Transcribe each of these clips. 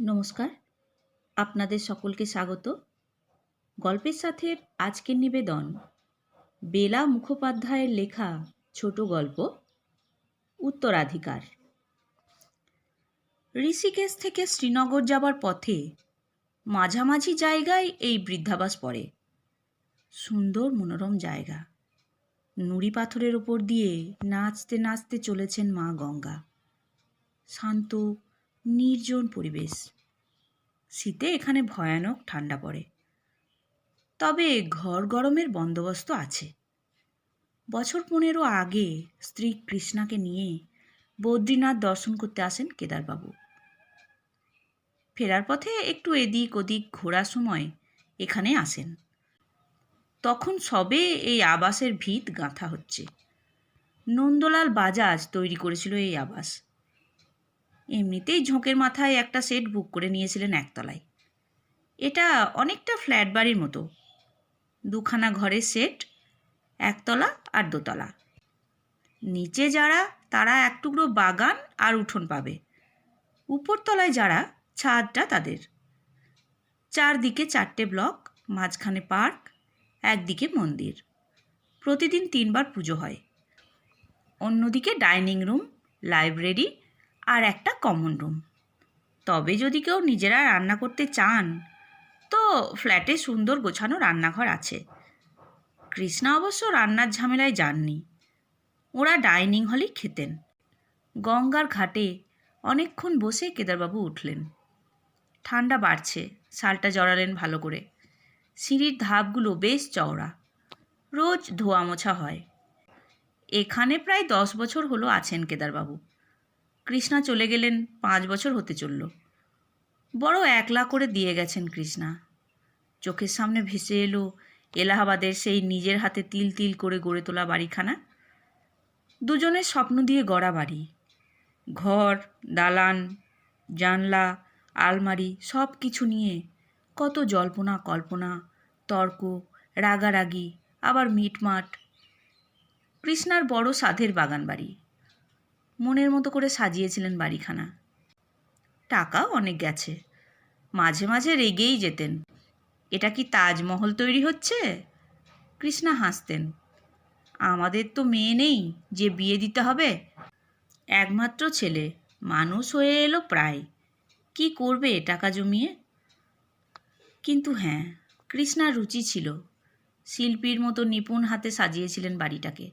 নমস্কার। আপনাদের সকলকে স্বাগত। গল্পের সাথে আজকের নিবেদন, বেলা মুখোপাধ্যায়ের লেখা ছোট গল্প, উত্তরাধিকার। ঋষিকেশ থেকে শ্রীনগর যাবার পথে মাঝামাঝি জায়গায় এই বৃদ্ধাবাস পড়ে। সুন্দর মনোরম জায়গা। নুড়ি পাথরের ওপর দিয়ে নাচতে নাচতে চলেছেন মা গঙ্গা। শান্ত নির্জন পরিবেশ। শীতে এখানে ভয়ানক ঠান্ডা পড়ে। তবে ঘর গরমের বন্দোবস্ত আছে। বছর পনেরো আগে স্ত্রী কৃষ্ণাকে নিয়ে বদ্রীনাথ দর্শন করতে আসেন কেদারবাবু। ফেরার পথে একটু এদিক ওদিক ঘোরার সময় এখানে আসেন। তখন সবে এই আবাসের ভিত গাঁথা হচ্ছে। নন্দলাল বাজাজ তৈরি করেছিল এই আবাস। এমনিতেই ঝোঁকের মাথায় একটা সেট বুক করে নিয়েছিলেন একতলায়। এটা অনেকটা ফ্ল্যাট বাড়ির মতো। দুখানা ঘরের সেট, একতলা আর দোতলা। নিচে যারা, তারা এক টুকরো বাগান আর উঠোন পাবে। উপরতলায় যারা, ছাদটা তাদের। চারদিকে চারটে ব্লক, মাঝখানে পার্ক, একদিকে মন্দির। প্রতিদিন তিনবার পুজো হয়। অন্যদিকে ডাইনিং রুম, লাইব্রেরি আর একটা কমন রুম তবে যদি কেউ নিজেরা রান্না করতে চান, তো ফ্ল্যাটে সুন্দর গোছানো রান্নাঘর আছে। কৃষ্ণা অবশ্য রান্নার ঝামেলায় যাননি। ওরা ডাইনিং হলেই খেতেন। গঙ্গার ঘাটে অনেকক্ষণ বসে কেদারবাবু উঠলেন। ঠান্ডা বাড়ছে শালটা জড়ালেন ভালো করে। সিঁড়ির ধাপগুলো বেশ চওড়া। রোজ ধোয়া মোছা হয়। এখানে প্রায় দশ বছর হলো আছেন কেদারবাবু। কৃষ্ণা চলে গেলেন পাঁচ বছর হতে চলল। বড় একলা করে দিয়ে গেছেন কৃষ্ণা। চোখের সামনে ভেসে এলো এলাহাবাদের সেই নিজের হাতে তিল তিল করে গড়ে তোলা বাড়িখানা। দুজনের স্বপ্ন দিয়ে গড়া বাড়ি। ঘর, দালান, জানলা, আলমারি সব কিছু নিয়ে কত জল্পনা, কল্পনা, তর্ক, রাগারাগি, আবার মিটমাট। কৃষ্ণার বড় সাধের বাগান বাড়ি মনের মতো করে সাজিয়েছিলেন বাড়িখানা। টাকাও অনেক গেছে। মাঝে মাঝে রেগেই যেতেন। এটা কি তাজমহল তৈরি হচ্ছে? কৃষ্ণা হাসতেন। আমাদের তো মেয়ে নেই, যে বিয়ে দিতে হবে। একমাত্র ছেলে, মানুষ হয়ে এলো প্রায়। কি করবে টাকা জমিয়ে? কিন্তু হ্যাঁ কৃষ্ণার রুচি ছিল। শিল্পীর মতো নিপুণ হাতে সাজিয়েছিলেন বাড়িটাকে।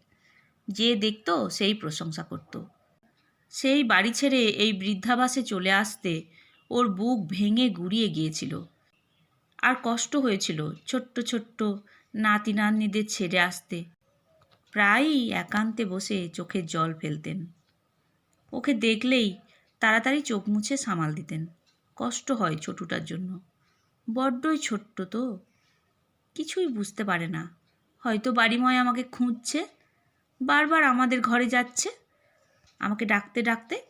যে দেখতো সেই প্রশংসা করতো। সেই বাড়ি ছেড়ে এই বৃদ্ধাবাসে চলে আসতে ওর বুক ভেঙে গুড়িয়ে গিয়েছিল। আর কষ্ট হয়েছিল ছোট্ট ছোট্ট নাতি নাতনিদের ছেড়ে আসতে। প্রায়ই একান্তে বসে চোখে জল ফেলতেন। ওকে দেখলেই তাড়াতাড়ি চোখ মুছে সামাল দিতেন। কষ্ট হয় ছোটুটার জন্য। বড্ডই ছোট্ট তো। কিছুই বুঝতে পারে না। হয়তো বাড়িময় আমাকে খুঁজছে, বারবার আমাদের ঘরে যাচ্ছে। আমাকে ডাকতে ডাকতে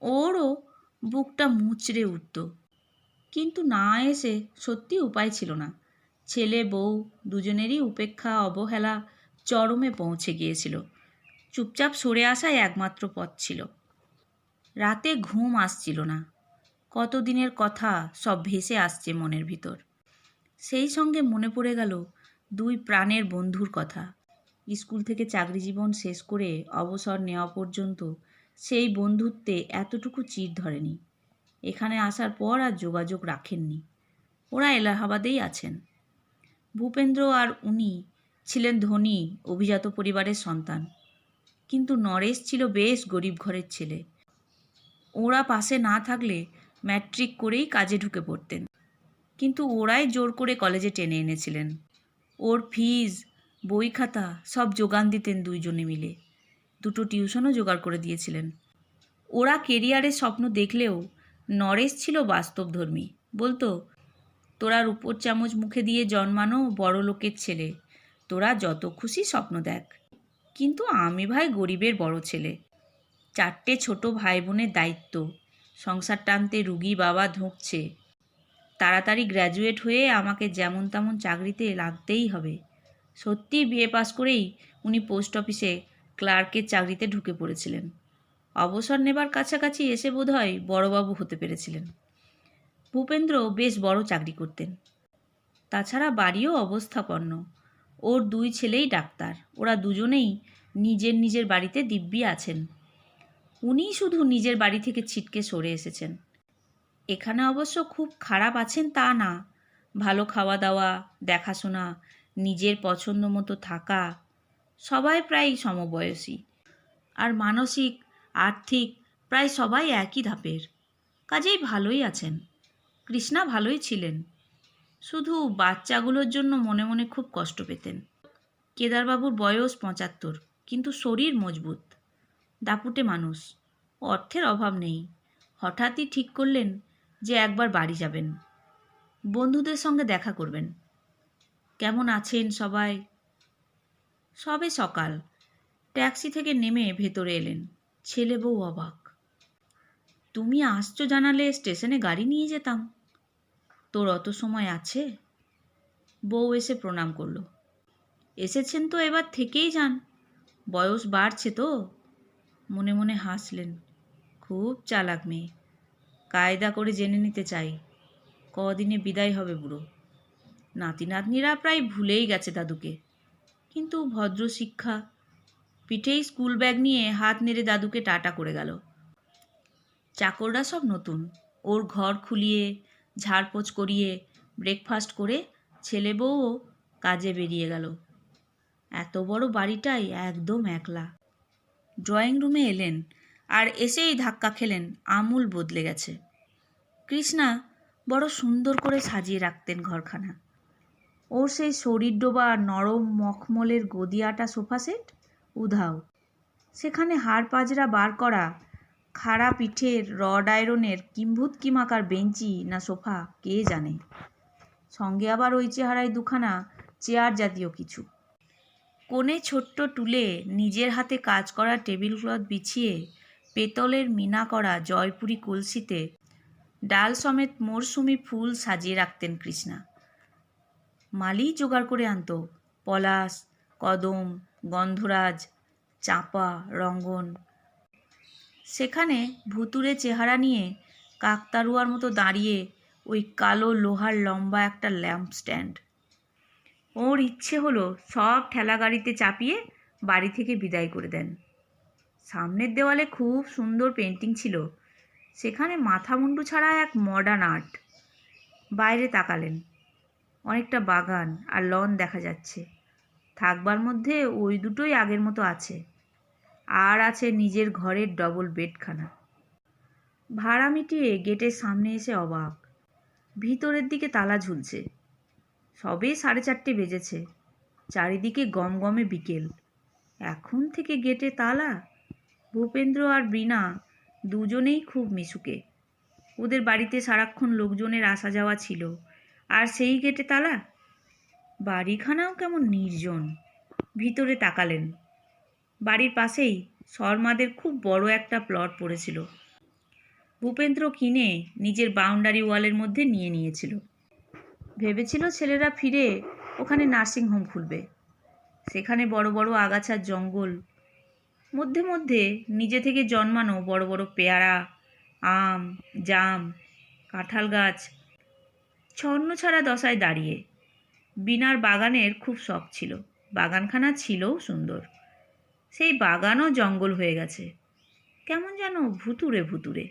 ওরও বুকটা মুচড়ে উঠত। কিন্তু না এসে সত্যি উপায় ছিল না। ছেলে, বউ দুজনেরই উপেক্ষা, অবহেলা চরমে পৌঁছে গিয়েছিল। চুপচাপ সরে আসাই একমাত্র পথ ছিল। রাতে ঘুম আসছিল না। কতদিনের কথা সব ভেসে আসছে মনের ভিতর। সেই সঙ্গে মনে পড়ে গেল দুই প্রাণের বন্ধুর কথা। স্কুল থেকে চাকরি জীবন শেষ করে অবসর নেওয়া পর্যন্ত সেই বন্ধুত্বে এতটুকু চির ধরেনি। এখানে আসার পর আর যোগাযোগ রাখেননি। ওরা এলাহাবাদেই আছেন। ভূপেন্দ্র আর উনি ছিলেন ধনী, অভিজাত পরিবারের সন্তান। কিন্তু নরেশ ছিল বেশ গরিব ঘরের ছেলে। ওরা পাশে না থাকলে ম্যাট্রিক করেই কাজে ঢুকে পড়তেন। কিন্তু ওরাই জোর করে কলেজে টেনে এনেছিলেন। ওর ফিজ বই খাতা, সব যোগান দিতেন দুইজনে মিলে। দুটো টিউশনও জোগাড় করে দিয়েছিলেন। ওরা কেরিয়ারের স্বপ্ন দেখলেও নরেশ ছিল বাস্তবধর্মী। বলতো, তোরা রূপোর চামচ মুখে দিয়ে জন্মানো বড় লোকের ছেলে। তোরা যত খুশি স্বপ্ন দেখ। কিন্তু আমি ভাই গরিবের বড় ছেলে। চারটে ছোট ভাই বোনের দায়িত্ব। সংসার টানতে রুগী বাবা ধুঁকছে। তাড়াতাড়ি গ্র্যাজুয়েট হয়ে আমাকে যেমন তেমন চাকরিতে লাগতেই হবে। সত্যি বিএ পাস করেই উনি পোস্ট অফিসে ক্লার্কের চাকরিতে ঢুকে পড়েছিলেন। অবসর নেবার কাছাকাছি এসে বোধহয় বড়বাবু হতে পেরেছিলেন। ভূপেন্দ্র বেশ বড় চাকরি করতেন। তাছাড়া বাড়িও অবস্থাপন্ন। ওর দুই ছেলেই ডাক্তার। ওরা দুজনেই নিজের নিজের বাড়িতে দিব্যি আছেন। উনিই শুধু নিজের বাড়ি থেকে ছিটকে সরে এসেছেন। এখানে অবশ্য খুব খারাপ আছেন তা না। ভালো খাওয়া দাওয়া, দেখাশোনা নিজের পছন্দ মতো থাকা, সবাই প্রায় সমবয়সী। আর মানসিক, আর্থিক, প্রায় সবাই একই ধাপের। কাজেই ভালোই আছেন। কৃষ্ণা ভালোই ছিলেন। শুধু বাচ্চাগুলোর জন্য মনে মনে খুব কষ্ট পেতেন। কেদারবাবুর বয়স পঁচাত্তর, কিন্তু শরীর মজবুত। দাপুটে মানুষ। অর্থের অভাব নেই। হঠাৎই ঠিক করলেন যে একবার বাড়ি যাবেন। বন্ধুদের সঙ্গে দেখা করবেন। কেমন আছেন সবাই? সবে সকাল। ট্যাক্সি থেকে নেমে ভেতরে এলেন। ছেলে বউ অবাক। তুমি আসছো জানালে স্টেশনে গাড়ি নিয়ে যেতাম। তোর অত সময় আছে? বউ এসে প্রণাম করল। এসেছেন তো এবার থেকেই যান। বয়স বাড়ছে তো। মনে মনে হাসলেন। খুব চালাক মেয়ে। কায়দা করে জেনে নিতে চাই। কদিনে বিদায় হবে বুড়ো। নাতি নাতনিরা প্রায় ভুলেই গেছে দাদুকে। কিন্তু ভদ্র শিক্ষা পিঠেই স্কুল ব্যাগ নিয়ে হাত নেড়ে দাদুকে টাটা করে গেল। চাকররা সব নতুন। ওর ঘর খুলিয়ে, ঝাড়পোছ করিয়ে, ব্রেকফাস্ট করে ছেলে বউও কাজে বেরিয়ে গেল। এত বড় বাড়িটাই একদম একলা। ড্রয়িং রুমে এলেন আর এসেই ধাক্কা খেলেন, আমূল বদলে গেছে। কৃষ্ণা বড় সুন্দর করে সাজিয়ে রাখতেন ঘরখানা। ওর সেই শরীর ডোবা নরম মখমলের গদিয়াটা সোফা সেট? উধাও। সেখানে হাড় পাজরা বার করা, খাড়া পিঠের রড আয়রনের কিম্ভূত কিমাকার বেঞ্চি না সোফা, কে জানে? সঙ্গে আবার ওই চেহারায় দুখানা চেয়ার জাতীয় কিছু। কোণে ছোট্ট টুলে নিজের হাতে কাজ করা টেবিল ক্লথ বিছিয়ে পেতলের মিনা করা জয়পুরি কলসিতে ডাল সমেত মরশুমি ফুল সাজিয়ে রাখতেন কৃষ্ণা। মালি জোগাড় করে আনতো। পলাশ, কদম, গন্ধরাজ, চাঁপা, রঙ্গন। সেখানে ভুতুরে চেহারা নিয়ে কাকতারুয়ার মতো দাঁড়িয়ে ওই কালো লোহার লম্বা একটা ল্যাম্প স্ট্যান্ড। ওর ইচ্ছে হলো সব ঠেলা গাড়িতে চাপিয়ে বাড়ি থেকে বিদায় করে দেন। সামনের দেওয়ালে খুব সুন্দর পেন্টিং ছিল। সেখানে মাথা মুন্ডু ছাড়া এক মডার্ন আর্ট বাইরে তাকালেন। অনেকটা বাগান আর লন দেখা যাচ্ছে। থাকবার মধ্যে ওই দুটোই আগের মতো আছে। আর আছে নিজের ঘরের ডবল বেডখানা ভাড়া মিটিয়ে গেটের সামনে এসে অবাক। ভিতরের দিকে তালা ঝুলছে। সবে সাড়ে চারটে বেজেছে। চারিদিকে গমগমে বিকেল। এখন থেকে গেটে তালা? ভূপেন্দ্র আর বীণা দুজনেই খুব মিশুকে। ওদের বাড়িতে সারাক্ষণ লোকজনের আসা যাওয়া ছিল। আর সেই গেটে তালা? বাড়িখানাও কেমন নির্জন। ভিতরে তাকালেন। বাড়ির পাশেই শর্মাদের খুব বড় একটা প্লট পড়েছিল। ভূপেন্দ্র কিনে নিজের বাউন্ডারি ওয়ালের মধ্যে নিয়ে নিয়েছিল। ভেবেছিল ছেলেরা ফিরে ওখানে নার্সিং হোম খুলবে। সেখানে বড় বড় আগাছার জঙ্গল, মধ্যে মধ্যে নিজে থেকে জন্মানো বড় বড় পেয়ারা, আম, জাম, কাঁঠাল গাছ ছন্ন ছাড়া দশায় দাঁড়িয়ে। বিনার বাগানের খুব শখ ছিল। বাগানখানা ছিলও সুন্দর। সেই বাগানও জঙ্গল হয়ে গেছে। কেমন যেন ভুতুরে ভুতুরে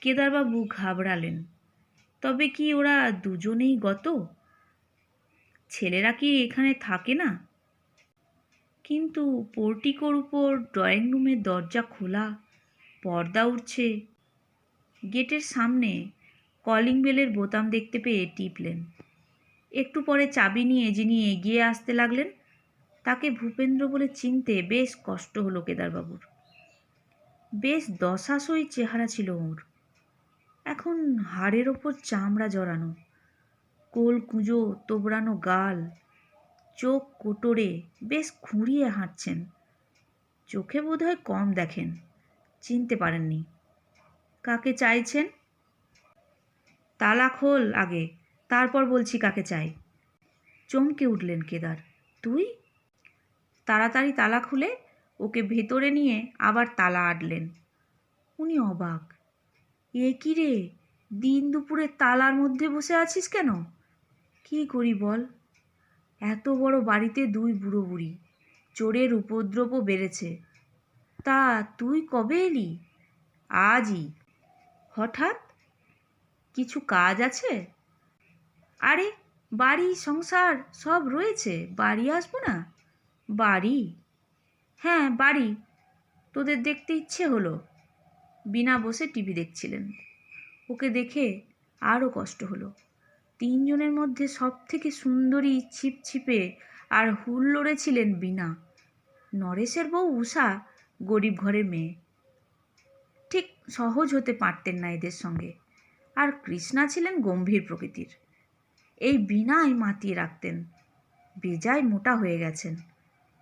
কেদারবাবু ঘাবড়ালেন। তবে কি ওরা দুজনেই গত? ছেলেরা কি এখানে থাকে না? কিন্তু পোর্টিকোর উপর ড্রয়িং রুমের দরজা খোলা, পর্দা উঠছে গেটের সামনে কলিং বেলের বোতাম দেখতে পেয়ে টিপলেন। একটু পরে চাবি নিয়ে যিনি এগিয়ে আসতে লাগলেন, তাকে ভূপেন্দ্র বলে চিনতে বেশ কষ্ট হলো কেদারবাবুর। বেশ দশাশই চেহারা ছিল ওর। এখন হাড়ের ওপর চামড়া জড়ানো, কোল কুঁজো তোবড়ানো গাল, চোখ কোটরে বেশ খুঁড়িয়ে হাঁটছেন। চোখে বোধহয় কম দেখেন, চিনতে পারেননি। কাকে চাইছেন? তালা খোল আগে, তারপর বলছি কাকে চাই। চমকে উঠলেন কেদার। তুই? তাড়াতাড়ি তালা খুলে ওকে ভেতরে নিয়ে আবার তালা আটলেন। উনি অবাক। এ কি রে? দিন দুপুরে তালার মধ্যে বসে আছিস কেন? কি করি বল? এত বড় বাড়িতে দুই বুড়ো বুড়ি, চোরের উপদ্রবও বেড়েছে। তা তুই কবে এলি? আজই। হঠাৎ কিছু কাজ আছে? আরে, বাড়ি, সংসার সব রয়েছে। বাড়ি আসব না? বাড়ি? হ্যাঁ বাড়ি। তোদের দেখতে ইচ্ছে হলো। বিনা বসে টিভি দেখছিলেন। ওকে দেখে আরও কষ্ট হলো। তিনজনের মধ্যে সব থেকে সুন্দরী ছিপছিপে আর হুল্লোড়ে ছিলেন বিনা। নরেশের বউ উষা গরিব ঘরের মেয়ে। ঠিক সহজ হতে পারতেন না এদের সঙ্গে। আর কৃষ্ণা ছিলেন গম্ভীর প্রকৃতির। এই বিনাই মাতিয়ে রাখতেন। বেজায় মোটা হয়ে গেছেন।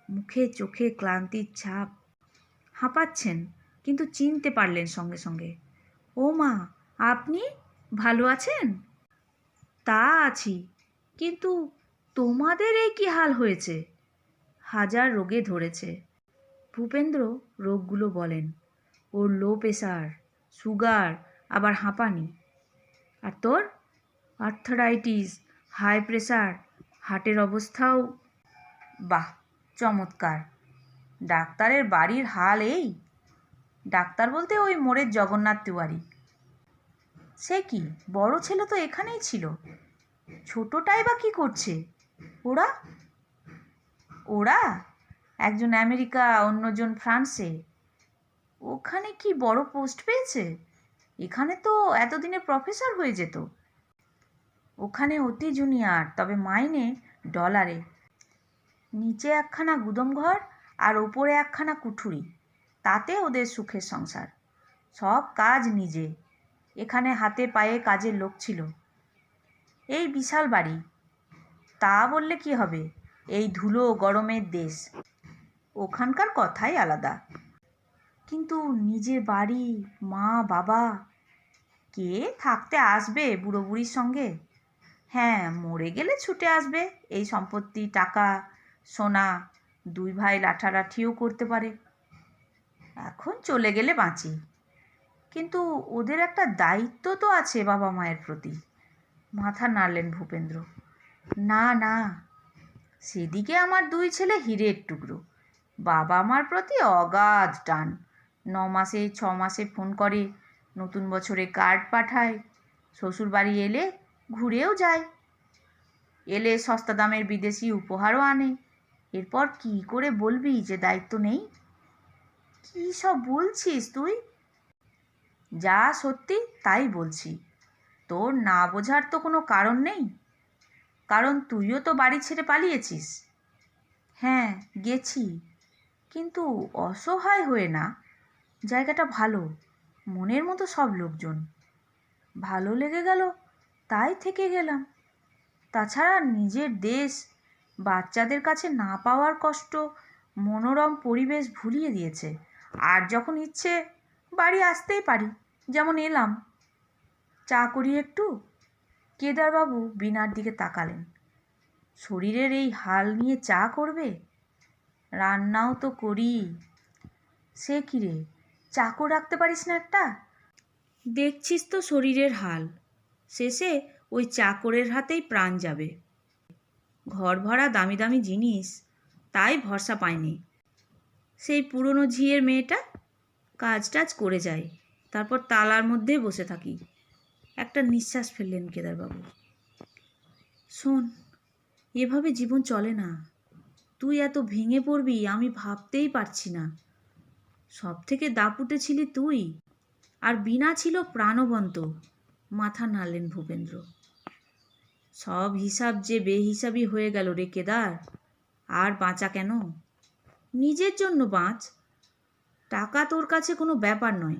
মুখে চোখে ক্লান্তির ছাপ। হাঁপাচ্ছেন, কিন্তু চিনতে পারলেন সঙ্গে সঙ্গে। ও মা, আপনি ভালো আছেন? তা আছি, কিন্তু তোমাদের এই কি হাল হয়েছে? হাজার রোগে ধরেছে। ভূপেন্দ্র, রোগগুলো বলেন। ওর লো প্রেশার সুগার, আবার হাঁপানি। আর তোর? আর্থারাইটিস, হাই প্রেশার হার্টের অবস্থাও। বাহ, চমৎকার। ডাক্তারের বাড়ির হাল এই? ডাক্তার বলতে ওই মোড়ের জগন্নাথ তিওয়ারি। সে কি, বড় ছেলে তো এখানেই ছিল? ছোটটাই বা কি করছে? ওরা? ওরা? একজন আমেরিকা, অন্যজন ফ্রান্সে। ওখানে কি বড় পোস্ট পেয়েছে? এখানে তো এতদিনে প্রফেসর হয়ে যেত। ওখানে অতি জুনিয়র তবে মাইনে ডলারে নিচে একখানা গুদম ঘর আর ওপরে একখানা কুঠুরি। তাতে ওদের সুখের সংসার। সব কাজ নিজে। এখানে হাতে পায়ে কাজের লোক ছিল। এই বিশাল বাড়ি। তা বললে কি হবে? এই ধুলো গরমের দেশ। ওখানকার কথাই আলাদা। কিন্তু নিজের বাড়ি, মা, বাবা, কে থাকতে আসবে বুড়ো বুড়ির সঙ্গে? হ্যাঁ মরে গেলে ছুটে আসবে। এই সম্পত্তি, টাকা, সোনা দুই ভাই লাঠালাঠিও করতে পারে। এখন চলে গেলে বাঁচি। কিন্তু ওদের একটা দায়িত্ব তো আছে বাবা মায়ের প্রতি। মাথা নাড়লেন ভূপেন্দ্র। না না, সেদিকে আমার দুই ছেলে হীরের টুকরো। বাবা মার প্রতি অগাধ টান। ন মাসে ছ মাসে ফোন করে, নতুন বছরে কার্ড পাঠায় শ্বশুর বাড়ি এলে ঘুরেও যায়। এলে সস্তা দামের বিদেশি উপহারও আনে। এরপর কি করে বলবি যে দায়িত্ব নেই? কী সব বলছিস তুই? যা সত্যি তাই বলছি। তোর না বোঝার তো কোনো কারণ নেই। কারণ তুইও তো বাড়ি ছেড়ে পালিয়েছিস। হ্যাঁ গেছি। কিন্তু অসহায় হয়ে না জায়গাটা ভালো, মনের মতো সব লোকজন। ভালো লেগে গেল, তাই থেকে গেলাম। তাছাড়া নিজের দেশ, বাচ্চাদের কাছে না পাওয়ার কষ্ট, মনোরম পরিবেশ ভুলিয়ে দিয়েছে। আর যখন ইচ্ছে, বাড়ি আসতেই পারি, যেমন এলাম। চা করি একটু? কেদারবাবু বিনার দিকে তাকালেন। শরীরের এই হাল নিয়ে চা করবে? রান্নাও তো করি। সে কি রে চাকর রাখতে পারিস না একটা? দেখছিস তো শরীরের হাল। শেষে ওই চাকরের হাতেই প্রাণ যাবে। ঘর ভরা দামি দামি জিনিস, তাই ভরসা পায়নি। সেই পুরনো ঝিয়ের মেয়েটা কাজ টাজ করে যায়, তারপর তালার মধ্যে বসে থাকি। একটা নিঃশ্বাস ফেললেন কেদারবাবু। শোন, এভাবে জীবন চলে না। তুই এত ভেঙে পড়বি, আমি ভাবতেই পারছি না। সব থেকে দাপুটে ছিলি তুই? আর বিনা ছিল প্রাণবন্ত। মাথা নাড়লেন ভূপেন্দ্র। সব হিসাব যে বেহিসাবি হয়ে গেল রে কেদার। আর বাঁচা কেন? নিজের জন্য বাঁচ। টাকা তোর কাছে কোনো ব্যাপার নয়।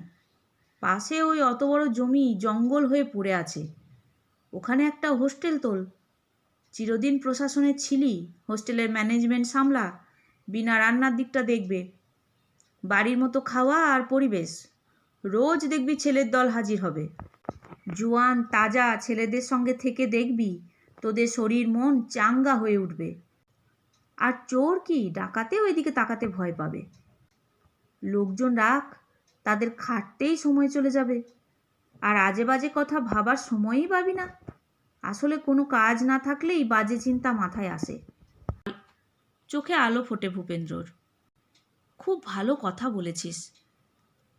পাশে ওই অত বড় জমি জঙ্গল হয়ে পড়ে আছে। ওখানে একটা হোস্টেল তোল। চিরদিন প্রশাসনে ছিলি, হোস্টেলের ম্যানেজমেন্ট সামলা বিনা রান্নার দিকটা দেখবে। বাড়ির মতো খাওয়া আর পরিবেশ। রোজ দেখবি ছেলের দল হাজির হবে। জোয়ান, তাজা ছেলেদের সঙ্গে থেকে দেখবি, তোদের শরীর মন চাঙ্গা হয়ে উঠবে। আর চোর কি ডাকাতেও এদিকে তাকাতে ভয় পাবে? লোকজন রাখ তাদের খাটতেই সময় চলে যাবে। আর আজে বাজে কথা ভাবার সময়ই পাবি না। আসলে কোনো কাজ না থাকলেই বাজে চিন্তা মাথায় আসে। চোখে আলো ফোটে ভূপেন্দ্রর। খুব ভালো কথা বলেছিস।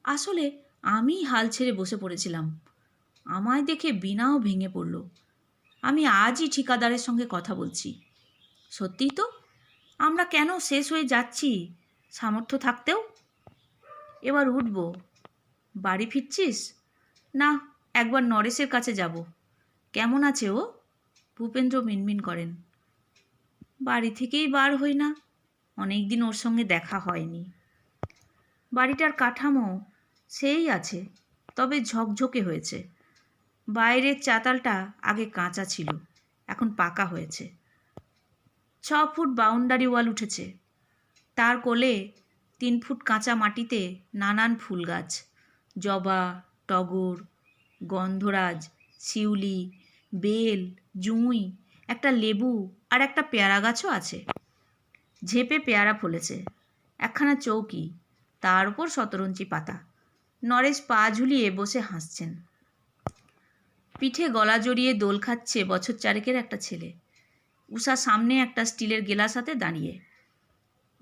আসলে আমি হাল ছেড়ে বসে পড়েছিলাম। আমায় দেখে বিনাও ভেঙে পড়ল। আমি আজই ঠিকাদারের সঙ্গে কথা বলছি। সত্যিই তো? আমরা কেন শেষ হয়ে যাচ্ছি সামর্থ্য থাকতেও? এবার উঠব। বাড়ি ফিরছিস? না, একবার নরেশের কাছে যাব। কেমন আছে ও? ভূপেন্দ্র মিনমিন করেন। বাড়ি থেকেই বার হই না। অনেক দিন ওর সঙ্গে দেখা হয়নি। বাড়িটার কাঠামো সেই আছে, তবে ঝকঝকে হয়েছে। বাইরের চাতালটা আগে কাঁচা ছিল, এখন পাকা হয়েছে। ছ ফুট বাউন্ডারি ওয়াল উঠেছে। তার কোলে তিন ফুট কাঁচা মাটিতে নানান ফুল গাছ, জবা, টগর, গন্ধরাজ, শিউলি, বেল, জুঁই, একটা লেবু আর একটা পেয়ারা গাছও আছে। ঝেপে পেয়ারা ফলেছে। একখানা চৌকি, তার উপর শতরঞ্চি পাতা। নরেশ পা ঝুলিয়ে বসে হাসছেন। পিঠে গলা জড়িয়ে দোল খাচ্ছে বছর চারেকের একটা ছেলে। উষা সামনে একটা স্টিলের গেলাস হাতে দাঁড়িয়ে।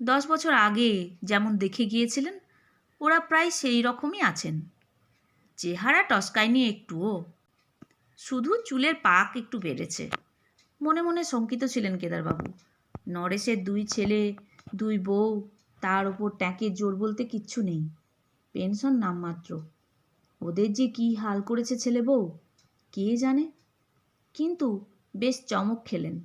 দশ বছর আগে যেমন দেখে গিয়েছিলেন, ওরা প্রায় সেই রকমই আছেন। চেহারা টসকায়নি একটুও। শুধু চুলের পাক একটু বেড়েছে। মনে মনে শঙ্কিত ছিলেন কেদারবাবু। নরেশের দুই ছেলে, দুই বউ, তার ওপর ট্যাঁকের জোর বলতে কিচ্ছু নেই। পেনশন নামমাত্র। ওদের যে কী হাল করেছে ছেলে বউ, কে জানে? কিন্তু বেশ চমক খেলেন।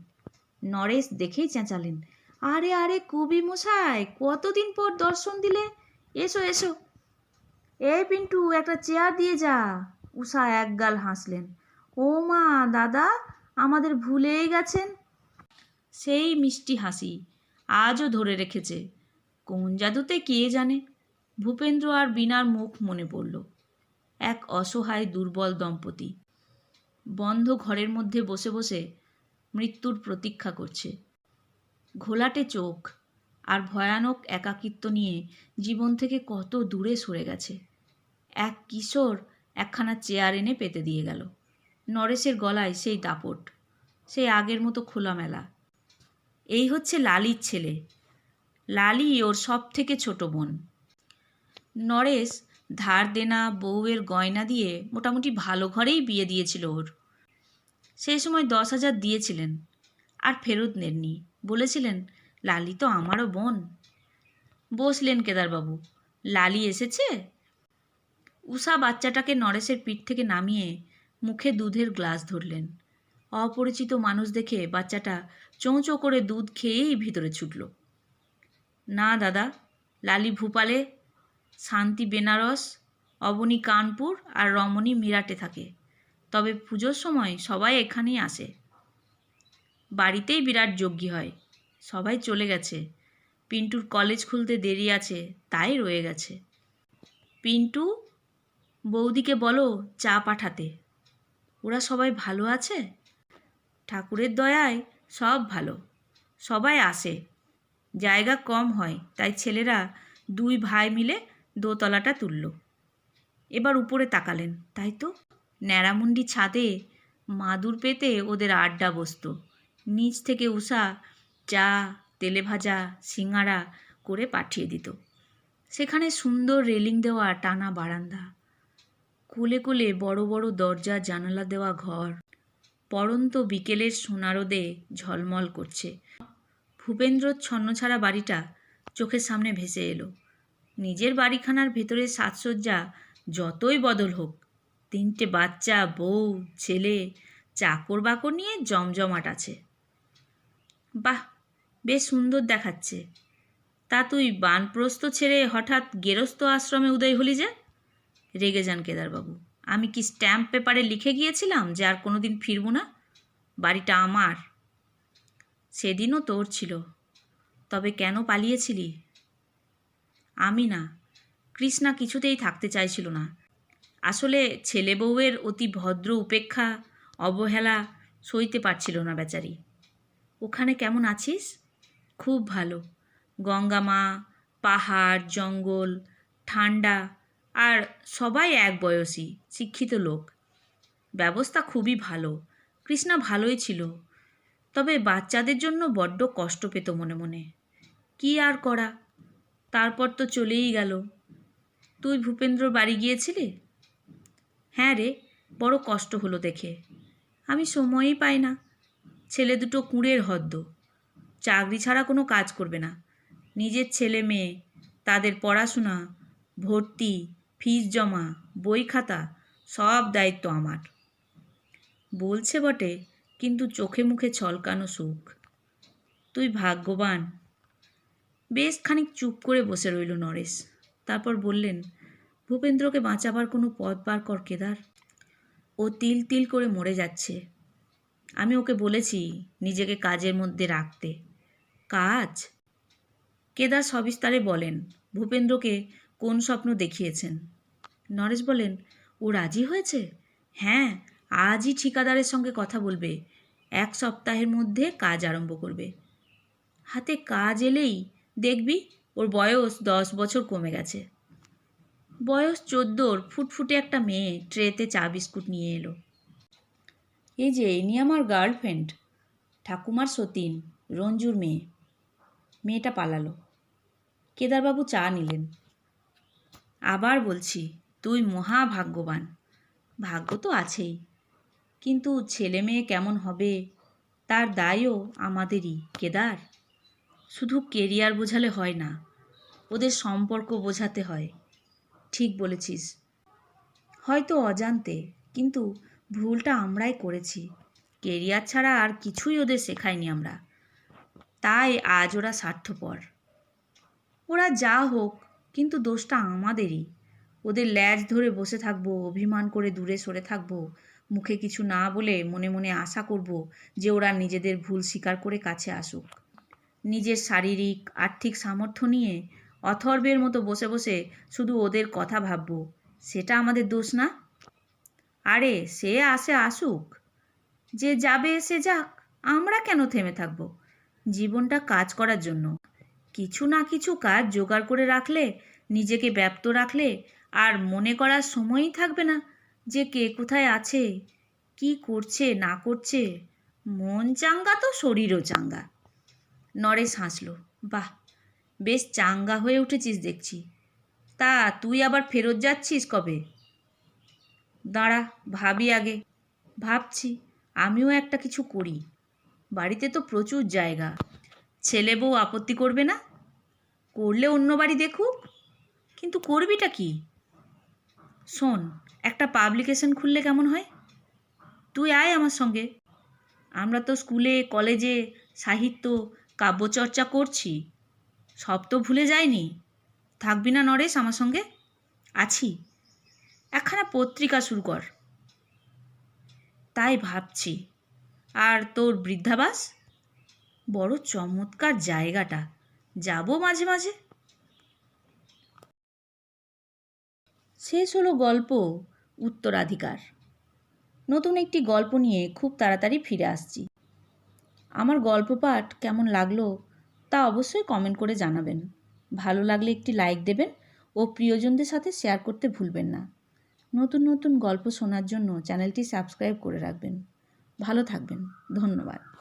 নরেশ দেখেই চেঁচালেন। আরে আরে কবি মশাই, কতদিন পর দর্শন দিলে? এসো এসো। এই পিন্টু, একটা চেয়ার দিয়ে যা। উষা একগাল হাসলেন। ও মা, দাদা, আমাদের ভুলেই গেছেন। সেই মিষ্টি হাসি আজও ধরে রেখেছে। কোন জাদুতে কে জানে? ভূপেন্দ্র আর বিনার মুখ মনে পড়ল। এক অসহায় দুর্বল দম্পতি। বন্ধ ঘরের মধ্যে বসে বসে মৃত্যুর প্রতীক্ষা করছে। ঘোলাটে চোখ আর ভয়ানক একাকিত্ব নিয়ে জীবন থেকে কত দূরে সরে গেছে। এক কিশোর একখানা চেয়ার এনে পেতে দিয়ে গেল। নরেশের গলায় সেই দাপট, সেই আগের মতো খোলামেলা। এই হচ্ছে লালির ছেলে। লালি ওর সব থেকে ছোট বোন। নরেশ ধার দেনা, বউয়ের গয়না দিয়ে মোটামুটি ভালো ঘরেই বিয়ে দিয়েছিল ওর। সেই সময় দশ হাজার দিয়েছিলেন আর ফেরত নেননি। বলেছিলেন, লালি তো আমারও বোন। বসলেন কেদারবাবু, লালি এসেছে? উষা বাচ্চাটাকে নরেশের পিঠ থেকে নামিয়ে মুখে দুধের গ্লাস ধরলেন। অপরিচিত মানুষ দেখে বাচ্চাটা চোঁচো করে দুধ খেয়েই ভিতরে ছুটল। না, দাদা, লালি ভূপালে, শান্তি বেনারস, অবনী কানপুর আর রমণী মিরাটে থাকে। তবে পুজোর সময় সবাই এখানেই আসে। বাড়িতেই বিরাট যজ্ঞী হয়। সবাই চলে গেছে। পিন্টুর কলেজ খুলতে দেরি আছে, তাই রয়ে গেছে। পিন্টু, বৌদিকে বলো চা পাঠাতে। ওরা সবাই ভালো আছে? ঠাকুরের দয়ায় সব ভালো। সবাই আসে। জায়গা কম হয়, তাই ছেলেরা দুই ভাই মিলে দোতলাটা তুলল। এবার উপরে তাকালেন, তাই তো? ন্যাড়ামুন্ডি ছাদে মাদুর পেতে ওদের আড্ডা বসতো। নিচ থেকে উষা চা, তেলে ভাজা সিঙাড়া করে পাঠিয়ে দিত। সেখানে সুন্দর রেলিং দেওয়া টানা বারান্দা। কোলে কোলে বড় বড় দরজা, জানালা দেওয়া ঘর। পরন্ত বিকেলের সোনারোদে ঝলমল করছে। ভূপেন্দ্র ছন্নছাড়া বাড়িটা চোখের সামনে ভেসে এলো। নিজের বাড়িখানার ভেতরে সাজসজ্জা যতই বদল হোক, তিনটে বাচ্চা, বউ, ছেলে চাকর বাকর নিয়ে জমজমাট আছে। বাহ, বেশ সুন্দর দেখাচ্ছে। তা তুই বানপ্রস্থ ছেড়ে হঠাৎ গেরস্থ আশ্রমে উদয় হলি যে? রেগে যান কেদারবাবু। আমি কি স্ট্যাম্প পেপারে লিখে গিয়েছিলাম যে আর কোনো দিন ফিরব না? বাড়িটা আমার। সেদিনও তোর ছিল। তবে কেন পালিয়েছিলি? আমি না। কৃষ্ণা কিছুতেই থাকতে চাইছিল না। আসলে ছেলে বউয়ের অতি ভদ্র উপেক্ষা, অবহেলা সইতে পারছিল না বেচারি। ওখানে কেমন আছিস? খুব ভালো। গঙ্গা মা, পাহাড়, জঙ্গল, ঠান্ডা আর সবাই এক বয়সী, শিক্ষিত লোক। ব্যবস্থা খুবই ভালো। কৃষ্ণা ভালোই ছিল। তবে বাচ্চাদের জন্য বড্ড কষ্ট পেত মনে মনে। কি আর করা? তারপর তো চলেই গেল। তুই ভূপেন্দ্র বাড়ি গিয়েছিলি? হ্যাঁ রে, বড় কষ্ট হলো দেখে। আমি সময়ই পাই না। ছেলে দুটো কুঁড়ের হদ্দ। চাকরি ছাড়া কোনো কাজ করবে না। নিজের ছেলে মেয়ে, তাদের পড়াশোনা, ভর্তি ফিস জমা, বই খাতা, সব দায়িত্ব আমার। বলছে বটে, কিন্তু চোখে মুখে ছলকানো সুখ। তুই ভাগ্যবান। বেশ খানিক চুপ করে বসে রইল নরেশ। তারপর বললেন, ভূপেন্দ্রকে বাঁচাবার কোনো পথ বার কর কেদার। ও তিল তিল করে মরে যাচ্ছে। আমি ওকে বলেছি নিজেকে কাজের মধ্যে রাখতে। কাজ? কেদার সবিস্তারে বলেন, ভূপেন্দ্রকে কোন স্বপ্ন দেখিয়েছেন? নরেশ বলেন, ও রাজি হয়েছে? হ্যাঁ আজই ঠিকাদারের সঙ্গে কথা বলবে। এক সপ্তাহের মধ্যে কাজ আরম্ভ করবে। হাতে কাজ এলেই দেখবি, ওর বয়স দশ বছর কমে গেছে। বয়স চোদ্দোর ফুটফুটে একটা মেয়ে ট্রেতে চা বিস্কুট নিয়ে এলো। এই যে ইনি আমার গার্লফ্রেন্ড, ঠাকুমার সতীন, রঞ্জুর মেয়ে। মেয়েটা পালালো। কেদারবাবু চা নিলেন। আবার বলছি তুই মহা ভাগ্যবান ভাগ্য তো আছেই। কিন্তু ছেলে মেয়ে কেমন হবে? তার দায়ও আমাদেরই, কেদার। শুধু কেরিয়ার বোঝালে হয় না, ওদের সম্পর্ক বোঝাতে হয়। ঠিক বলেছিস। হয়তো অজান্তে, কিন্তু ভুলটা আমরাই করেছি। কেরিয়ার ছাড়া আর কিছুই ওদের শেখায়নি আমরা। তাই আজ ওরা স্বার্থপর। ওরা যা হোক, কিন্তু দোষটা আমাদেরই। ওদের ল্যাজ ধরে বসে থাকব, অভিমান করে দূরে সরে থাকব। মুখে কিছু না বলে মনে মনে আশা করব যে ওরা নিজেদের ভুল স্বীকার করে কাছে আসুক। নিজের শারীরিক, আর্থিক সামর্থ্য নিয়ে অথর্বের মতো বসে বসে শুধু ওদের কথা ভাববো। সেটা আমাদের দোষ না? আরে, সে আসে আসুক। যে যাবে সে যাক, আমরা কেন থেমে থাকব? জীবনটা কাজ করার জন্য। কিছু না কিছু কাজ জোগাড় করে রাখলে, নিজেকে ব্যপ্ত রাখলে আর মনে করার সময়ই থাকবে না যে কে কোথায় আছে, কি করছে, না করছে। মন চাঙ্গা তো শরীরও চাঙ্গা। নরেশ হাসল, বাহ, বেশ চাঙ্গা হয়ে উঠেছিস দেখছি। তা তুই আবার ফেরত যাচ্ছিস কবে? দাঁড়া, ভাবি আগে। ভাবছি, আমিও একটা কিছু করি। বাড়িতে তো প্রচুর জায়গা। ছেলে বউ আপত্তি করবে না? করলে অন্য বাড়ি দেখুক। কিন্তু করবিটা কি? শোন, একটা পাবলিকেশন খুললে কেমন হয়? তুই আয় আমার সঙ্গে। আমরা তো স্কুলে, কলেজে সাহিত্য, কাব্যচর্চা করছি। সব তো ভুলে যায়নি থাকবি না নরেশ আমার সঙ্গে? আছি। একখানা পত্রিকা শুরু কর। তাই ভাবছি। আর তোর বৃদ্ধাবাস? বড় চমৎকার জায়গাটা। যাব মাঝে মাঝে। শেষ হলো গল্প, উত্তরাধিকার। নতুন একটি গল্প নিয়ে খুব তাড়াতাড়ি ফিরে আসছি। আমার গল্প পাঠ কেমন লাগল তা অবশ্যই কমেন্ট করে জানাবেন। ভালো লাগলে একটি লাইক দেবেন ও প্রিয়জনদের সাথে শেয়ার করতে ভুলবেন না। নতুন নতুন গল্প শোনার জন্য চ্যানেলটি সাবস্ক্রাইব করে রাখবেন। ভালো থাকবেন। ধন্যবাদ।